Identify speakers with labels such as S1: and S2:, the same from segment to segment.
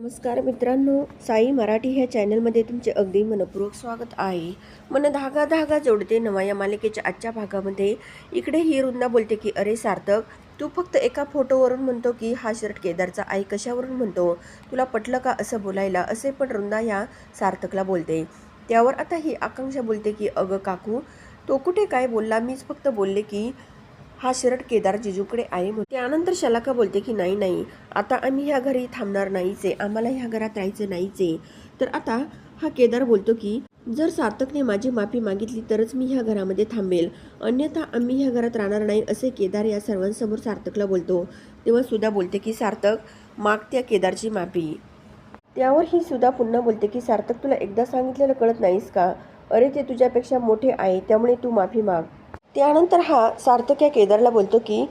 S1: नमस्कार मित्रांनो साई मराठी ह्या चॅनलमध्ये तुमचे अगदी मनपूर्वक स्वागत आहे. मन धागा धागा जोडते नवा या मालिकेच्या आजच्या भागामध्ये. इकडे ही रुंदा बोलते की अरे सार्थक तू फक्त एका फोटोवरून म्हणतो की हा शर्ट केदारचा आई कशावरून म्हणतो? तुला पटलं का असं बोलायला? असे पण रुंदा ह्या सार्थकला बोलते. त्यावर आता ही आकांक्षा बोलते की अगं काकू तो कुठे काय बोलला? मीच फक्त बोलले की हा शर्ट केदार जिजूकडे आहे म्हणून. त्यानंतर शलाका बोलते की नाही नाही आता आम्ही ह्या घरी थांबणार नाहीच आहे. आम्हाला ह्या घरात राहायचं नाहीच आहे. तर आता हा केदार बोलतो की जर सार्थकने माझी माफी मागितली तरच मी ह्या घरामध्ये थांबेल. अन्यथा आम्ही ह्या घरात राहणार नाही असे केदार या सर्वांसमोर सार्थकला बोलतो. तेव्हा सुद्धा बोलते की सार्थक माग त्या केदारची माफी. त्यावर ही सुद्धा पुन्हा बोलते की सार्थक तुला एकदा सांगितलेलं कळत नाहीस का? अरे ते तुझ्यापेक्षा मोठे आहे त्यामुळे तू माफी माग. त्यानंतर हा सार्थक या केदारला बोलतो की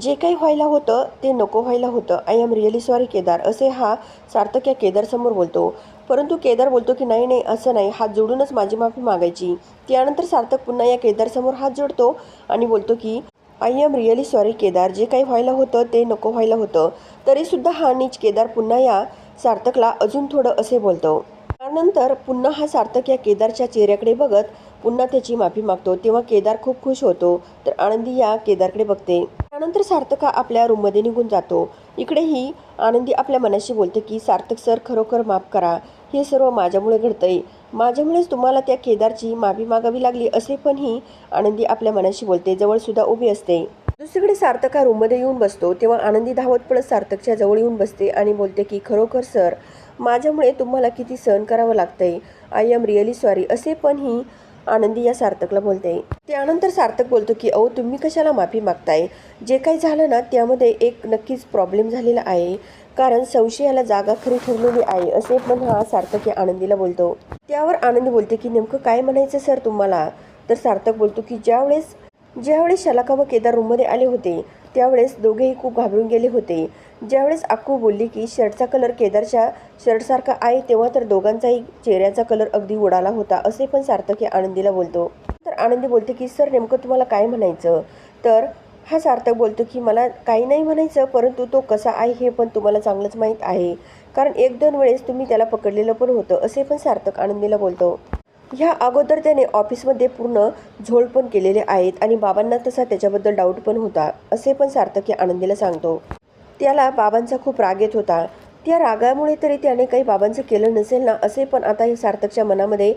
S1: जे काही व्हायला होतं ते नको व्हायला होतं. I am really sorry Kedar. असे हा सार्थक या केदारसमोर बोलतो. परंतु केदार बोलतो की नाही नाही असं नाही. हात जोडूनच माझी माफी मागायची. त्यानंतर सार्थक पुन्हा या केदारसमोर हात जोडतो आणि बोलतो की I am really sorry Kedar. जे काही व्हायला होतं ते नको व्हायला होतं. तरीसुद्धा हा नीच केदार पुन्हा या सार्थकला अजून थोडं असे बोलतो. त्यानंतर पुन्हा हा सार्थक या केदारच्या चेहऱ्याकडे बघत पुन्हा त्याची माफी मागतो. तेव्हा केदार खूप खुश होतो. तर आनंदी या केदारकडे बघते. त्यानंतर सार्थक हा आपल्या रूममध्ये निघून जातो. इकडेही आनंदी आपल्या मनाशी बोलते की सार्थक सर खरोखर माफ करा. हे सर्व माझ्यामुळे घडतंय. माझ्यामुळेच तुम्हाला त्या केदारची माफी मागावी लागली असे पण ही आनंदी आपल्या मनाशी बोलते. जवळसुद्धा उभी असते. दुसरीकडे सार्थक हा रूममध्ये येऊन बसतो. तेव्हा आनंदी धावत पडत सार्थकच्या जवळ येऊन बसते आणि बोलते की खरोखर सर माझ्यामुळे तुम्हाला किती सहन करावं लागतंय. आय एम रिअली सॉरी असे पण ही आनंदी या सार्थकला बोलते. त्यानंतर सार्थक बोलतो की अहो तुम्ही कशाला माफी मागताय? जे काही झालं ना त्यामध्ये एक नक्कीच प्रॉब्लेम झालेला आहे. कारण संशयाला जागा खरी ठरलेली आहे असे पण हा सार्थक या आनंदीला बोलतो. त्यावर आनंदी बोलते की नेमकं काय म्हणायचं सर तुम्हाला? तर सार्थक बोलतो की ज्यावेळेस ज्यावेळेस शलाका व केदार रूममध्ये आले होते त्यावेळेस दोघेही खूप घाबरून गेले होते. ज्यावेळेस अक्कू बोलली की शर्टचा कलर केदारच्या शर्टसारखा आहे तेव्हा तर दोघांचाही चेहऱ्याचा कलर अगदी उडाला होता असे पण सार्थक हे आनंदीला बोलतो. तर आनंदी बोलते की सर नेमकं तुम्हाला काय म्हणायचं? तर हा सार्थक बोलतो की मला काही नाही म्हणायचं परंतु तो कसा आहे हे पण तुम्हाला चांगलंच माहीत आहे. कारण एक दोन वेळेस तुम्ही त्याला पकडलेलं पण होतं असे पण सार्थक आनंदीला बोलतो. ह्या अगोदर त्याने ऑफिसमध्ये पूर्ण झोळ पण केलेले आहेत आणि बाबांना तसा त्याच्याबद्दल डाऊट पण होता असे पण सार्थक आनंदीला सांगतो. त्याला बाबांचा खूप राग येत होता. त्या रागामुळे तरी त्याने काही बाबांचं केलं नसेल ना असे पण आता हे सार्थकच्या मनामध्ये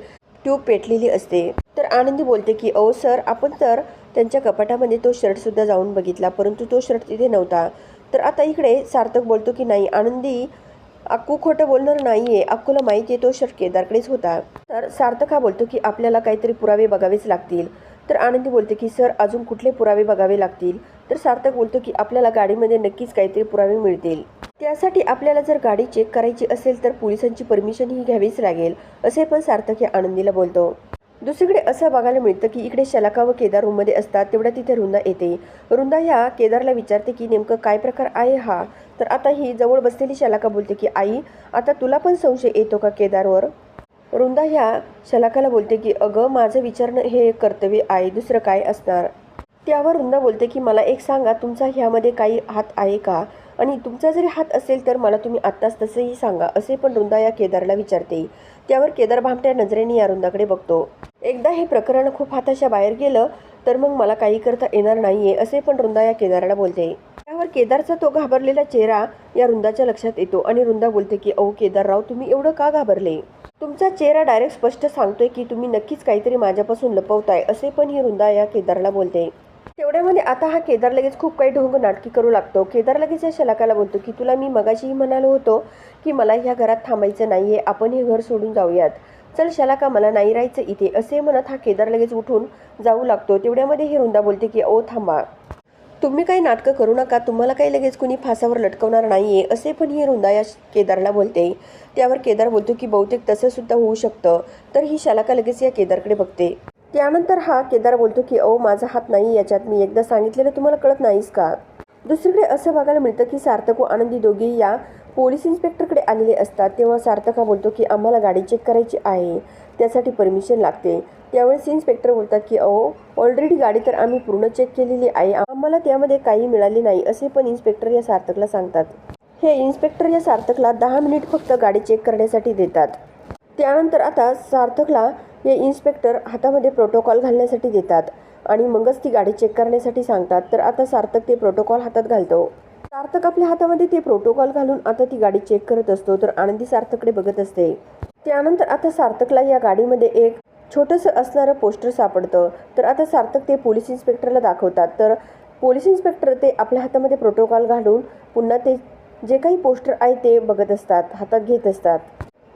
S1: ट्यूब पेटलेली असते. तर आनंदी बोलते की अहो सर आपण तर त्यांच्या कपाटामध्ये तो शर्टसुद्धा जाऊन बघितला परंतु तो शर्ट तिथे नव्हता. तर आता इकडे सार्थक बोलतो की नाही आनंदी अक्कू खोटं बोलणार नाहीये अक्कूला माहिती आहे तो शर्ट केदारकडेच होता. तर सार्थक हा बोलतो की आपल्याला काहीतरी पुरावे बघावेच लागतील. तर आनंदी बोलते की सर अजून कुठले पुरावे बघावे लागतील? तर सार्थक बोलतो की आपल्याला गाडीमध्ये नक्कीच काहीतरी पुरावे मिळतील. त्यासाठी आपल्याला जर गाडी चेक करायची असेल तर पोलिसांची परमिशनही घ्यावीच लागेल असे पण सार्थक या आनंदीला बोलतो. दुसरीकडे असं बघायला मिळतं की इकडे शलाका व केदार रूममध्ये असतात तेवढ्या तिथे रुंदा येते. रुंदा ह्या केदारला विचारते की नेमकं काय प्रकार आहे हा? तर आता ही जवळ बसलेली शलाका बोलते की आई आता तुला पण संशय येतो का केदारवर? रुंदा ह्या शलाकाला बोलते की अगं माझं विचारणं हे कर्तव्य आहे दुसरं काय असणार? त्यावर रुंदा बोलते की मला एक सांगा तुमचा ह्यामध्ये काही हात आहे का? आणि तुमचा जरी हात असेल तर मला तुम्ही आत्ताच तसेही सांगा असे पण रुंदा या केदारला विचारते. त्यावर केदार भामट्या नजरेने या रुंदाकडे बघतो. एकदा हे प्रकरण खूप हाताच्या बाहेर गेलं तर मग मला काही करता येणार नाहीये असे पण रुंदा या केदारला बोलते. त्यावर केदारचा तो घाबरलेला चेहरा या रुंदाच्या लक्षात येतो आणि रुंदा बोलते की अहो केदारराव तुम्ही एवढं का घाबरले? तुमचा चेहरा डायरेक्ट स्पष्ट सांगतोय की तुम्ही नक्कीच काहीतरी माझ्यापासून लपवताय असे पण ही रुंदा या केदारला बोलते. तेवढ्यामध्ये आता हा केदार लगेच खूप काही ढोंग नाटकी करू लागतो. केदार लगेच या शलाकाला बोलतो की तुला मी मगाशीही म्हणालो होतो की मला ह्या घरात थांबायचं नाही आहे आपण हे घर सोडून जाऊयात. चल शलाका मला नाही राहायचं इथे. असे म्हणत हा केदार लगेच उठून जाऊ लागतो. तेवढ्यामध्ये ही रुंदा बोलते की ओ थांबा. तुम्ही काही नाटकं करू नका. तुम्हाला काही लगेच कुणी फासावर लटकवणार नाही आहे असे पण ही रुंदा या केदारला बोलते. त्यावर केदार बोलतो की बहुतेक तसंसुद्धा होऊ शकतं. तर ही शलाका लगेच या केदारकडे बघते. त्यानंतर हा केदार बोलतो की अहो माझा हात नाही याच्यात. मी एकदा सांगितलेलं तुम्हाला कळत नाहीस का? दुसरीकडे असं बघायला मिळतं की सार्थक व आनंदी दोघे या पोलीस इन्स्पेक्टरकडे आलेले असतात. तेव्हा सार्थक हा बोलतो की आम्हाला गाडी चेक करायची आहे. त्यासाठी परमिशन लागते. त्यावेळेस इन्स्पेक्टर बोलतात की अहो ऑलरेडी गाडी तर आम्ही पूर्ण चेक केलेली आहे. आम्हाला त्यामध्ये काही मिळाले नाही असे पण इन्स्पेक्टर या सार्थकला सांगतात. हे इन्स्पेक्टर या सार्थकला दहा मिनिट फक्त गाडी चेक करण्यासाठी देतात. त्यानंतर आता सार्थकला हे इन्स्पेक्टर हातामध्ये प्रोटोकॉल घालण्यासाठी देतात आणि मगच ती गाडी चेक करण्यासाठी सांगतात. तर आता सार्थक ते प्रोटोकॉल हातात घालतो. सार्थक आपल्या हातामध्ये ते प्रोटोकॉल घालून आता ती गाडी चेक करत असतो तर आनंदी सार्थकडे बघत असते. त्यानंतर आता सार्थकला या गाडीमध्ये एक छोटंसं असणारं पोस्टर सापडतं. तर आता सार्थक ते पोलीस इन्स्पेक्टरला दाखवतात. तर पोलीस इन्स्पेक्टर ते आपल्या हातामध्ये प्रोटोकॉल घालून पुन्हा ते जे काही पोस्टर आहे ते बघत असतात हातात घेत असतात.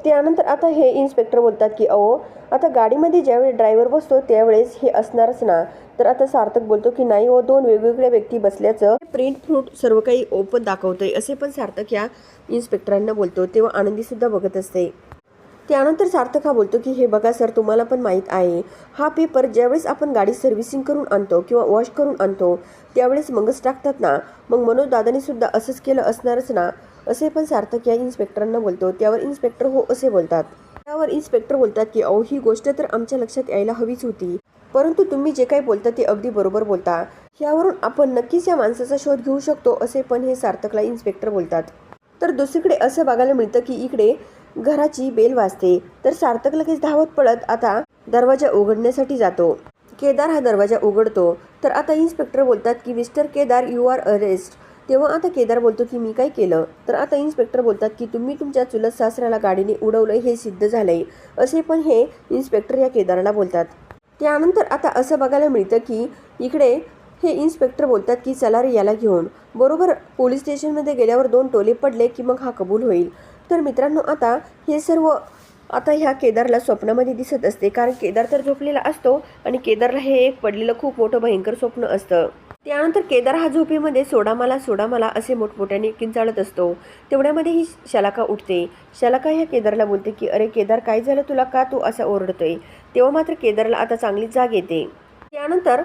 S1: त्यानंतर आता हे इन्स्पेक्टर बोलतात की अहो आता गाडीमध्ये ज्यावेळी ड्रायव्हर बसतो त्यावेळेस हे असणारच ना. तर आता सार्थक बोलतो की नाही हो दोन वेगवेगळ्या व्यक्ती बसल्याचं प्रिंट फ्रूट सर्व काही ओपन दाखवतंय असे पण सार्थक या इन्स्पेक्टरांना बोलतो. तेव्हा आनंदीसुद्धा बघत असते. त्यानंतर सार्थक हा बोलतो की हे बघा सर तुम्हाला पण माहीत आहे. हा पेपर ज्यावेळेस आपण गाडी सर्व्हिसिंग करून आणतो किंवा वॉश करून आणतो त्यावेळेस मगच टाकतात ना. मग मनोज सुद्धा असंच केलं असणारच ना. असे पण सार्थक या इन्स्पेक्टरांना बोलतो. त्यावर इन्स्पेक्टर हो असे बोलतात. त्यावर इन्स्पेक्टर बोलतात की अहो ही गोष्ट तर आमच्या लक्षात यायला हवीच होती. परंतु तुम्ही जे काही बोलता ते अगदी बरोबर बोलता. यावरून आपण नक्कीच या माणसाचा शोध घेऊ शकतो असे पण हे सार्थकला इन्स्पेक्टर बोलतात. तर दुसरीकडे असं बघायला मिळतं की इकडे घराची बेल वाजते तर सार्थक लगेच धावत पळत आता दरवाजा उघडण्यासाठी जातो. केदार हा दरवाजा उघडतो तर आता इन्स्पेक्टर बोलतात की mister Kedar you are arrest तेव्हा आता केदार बोलतो की मी काय केलं? तर आता इन्स्पेक्टर बोलतात की तुम्ही तुमच्या चुलत सासऱ्याला गाडीने उडवलं हे सिद्ध झालंय. असे पण हे इन्स्पेक्टर या केदारला बोलतात. त्यानंतर आता असं बघायला मिळतं की इकडे हे इन्स्पेक्टर बोलतात की चला रे याला घेऊन. बरोबर पोलीस स्टेशनमध्ये गेल्यावर दोन टोले पडले की मग हा कबूल होईल. तर मित्रांनो आता हे सर्व आता ह्या केदारला स्वप्नामध्ये दिसत असते. कारण केदार तर झोपलेला असतो आणि केदारला हे एक पडलेलं खूप मोठं भयंकर स्वप्न असतं. त्यानंतर केदार हा झोपेमध्ये सोडामाला सोडामाला असे मोठमोठ्याने किंचाळत असतो. तेवढ्यामध्ये ही शलाका उठते. शलाका ह्या केदारला बोलते की अरे केदार काय झालं तुला? का तू असा ओरडतोय? तेव्हा मात्र केदारला आता चांगली जाग येते. त्यानंतर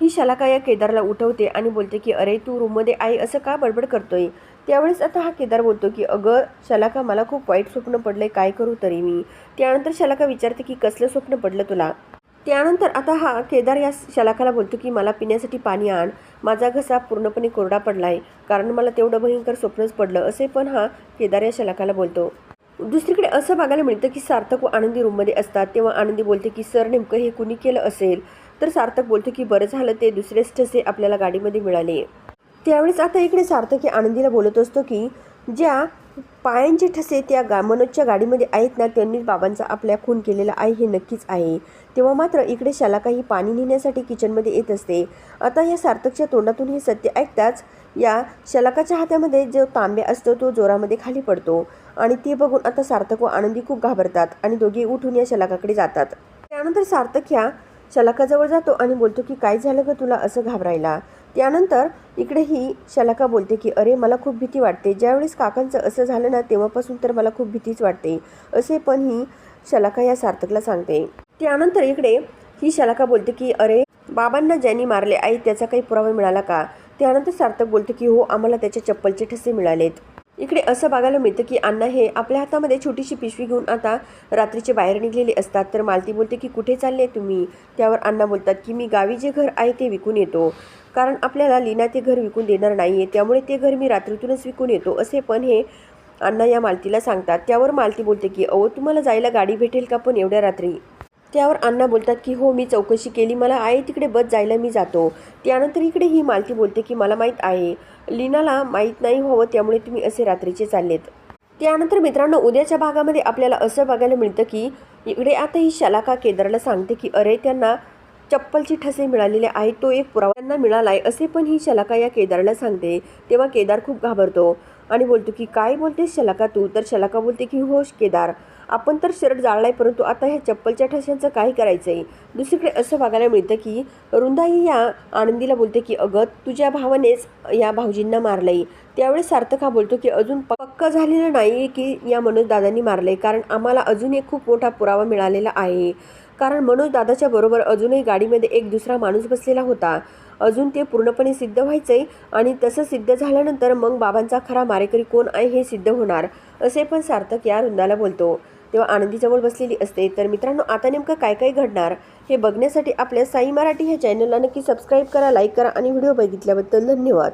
S1: ही शलाका या केदारला उठवते आणि बोलते की अरे तू रूममध्ये आई असं का बडबड करतोय? त्यावेळेस आता हा केदार बोलतो की अगं शलाका मला खूप वाईट स्वप्न पडलंय काय करू तरी मी? त्यानंतर शलाका विचारते की कसलं स्वप्न पडलं तुला? त्यानंतर आता हा केदार या शलाकाला बोलतो की मला पिण्यासाठी पाणी आण. माझा घसा पूर्णपणे कोरडा पडलाय. कारण मला तेवढं भयंकर स्वप्नच पडलं असे पण हा केदार या शलाकाला बोलतो. दुसरीकडे असं बघायला मिळतं की सार्थक व आनंदी रूममध्ये असतात. तेव्हा आनंदी बोलते की सर नेमकं हे कुणी केलं असेल? तर सार्थक बोलतो की बरं झालं ते दुसरेच ठसे आपल्याला गाडीमध्ये मिळाले. त्यावेळेस आता इकडे सार्थक हे आनंदीला बोलत असतो की ज्या पायांचे ठसे त्या गा मनोजच्या गाडीमध्ये आहेत ना त्यांनीच बाबांचा आपल्या खून केलेला आहे हे नक्कीच आहे. तेव्हा मात्र इकडे शालाकाही पाणी नेण्यासाठी किचनमध्ये येत असते. आता या सार्थकच्या तोंडातून हे सत्य ऐकताच या शलाकाच्या हातामध्ये जो तांब्या असतो तो जोरामध्ये खाली पडतो. आणि ते बघून आता सार्थक व आनंदी खूप घाबरतात आणि दोघे उठून या शलाकाकडे जातात. त्यानंतर सार्थक ह्या शलाकाजवळ जातो आणि बोलतो की काय झालं ग तुला असं घाबरायला? त्यानंतर इकडे ही शलाका बोलते की अरे मला खूप भीती वाटते. ज्यावेळेस काकांचं असं झालं ना तेव्हापासून तर मला खूप भीतीच वाटते. असे पण ही शलाका या सार्थकला सांगते. त्यानंतर इकडे ही शलाका बोलते की अरे बाबांना ज्यांनी मारले आई त्याचा काही पुरावा मिळाला का? त्यानंतर सार्थक बोलते की हो आम्हाला त्याच्या चप्पलचे ठसे मिळालेत. इकडे असं बघायला मिळतं की अण्णा हे आपल्या हातामध्ये छोटीशी पिशवी घेऊन आता रात्रीचे बाहेर निघलेले असतात. तर मालती बोलते की कुठे चालले तुम्ही? त्यावर अण्णा बोलतात की मी गावी जे घर आहे ते विकून येतो. कारण आपल्याला लीना ते घर विकून देणार नाही आहे त्यामुळे ते घर मी रात्रीतूनच विकून येतो. असे पण हे अण्णा या मालतीला सांगतात. त्यावर मालती बोलते की अहो तुम्हाला जायला गाडी भेटेल का पण एवढ्या रात्री? त्यावर अण्णा बोलतात की हो मी चौकशी केली. मला आहे तिकडे बस जायला मी जातो. त्यानंतर इकडे ही मालती बोलते की मला माहीत आहे. लीनाला माहीत नाही व्हावं त्यामुळे तुम्ही असे रात्रीचे चाललेत. त्यानंतर मित्रांनो उद्याच्या भागामध्ये आपल्याला असं बघायला मिळतं की इकडे आता ही शलाका केदारला सांगते की अरे त्यांना चप्पलची ठसे मिळालेले आहेत. तो एक पुरावा त्यांना मिळाला आहे असे पण ही शलाका या केदारला सांगते. तेव्हा केदार खूप घाबरतो आणि बोलतो की काय बोलतेस शलाका तू? तर शलाका बोलते की होश केदार. आपण तर शर्ट जाळलाय परंतु आता ह्या चप्पलच्या ठशांचं काय आहे दुसरीकडे असं बघायला मिळतं की रुंदाई या आनंदीला बोलते की अगं तुझ्या भावानेच या भाऊजींना मारलंय. त्यावेळेस सार्थक हा बोलतो की अजून पक्क झालेलं नाही की या मनोजदादांनी मारलं मारलंय कारण आम्हाला अजून एक खूप मोठा पुरावा मिळालेला आहे. कारण मनोज दादाच्या बरोबर अजूनही गाडीमध्ये एक दुसरा माणूस बसलेला होता. अजून ते पूर्णपणे सिद्ध व्हायचं आहे आणि तसं सिद्ध झाल्यानंतर मग बाबांचा खरा मारेकरी कोण आहे हे सिद्ध होणार असे पण सार्थक या रुंदाला बोलतो. तेव्हा आनंदीजवळ बसलेली असते. तर मित्रांनो आता नेमकं काय काय घडणार हे बघण्यासाठी आपल्या साई मराठी ह्या चॅनलला नक्की सबस्क्राईब करा लाईक करा आणि व्हिडिओ बघितल्याबद्दल धन्यवाद.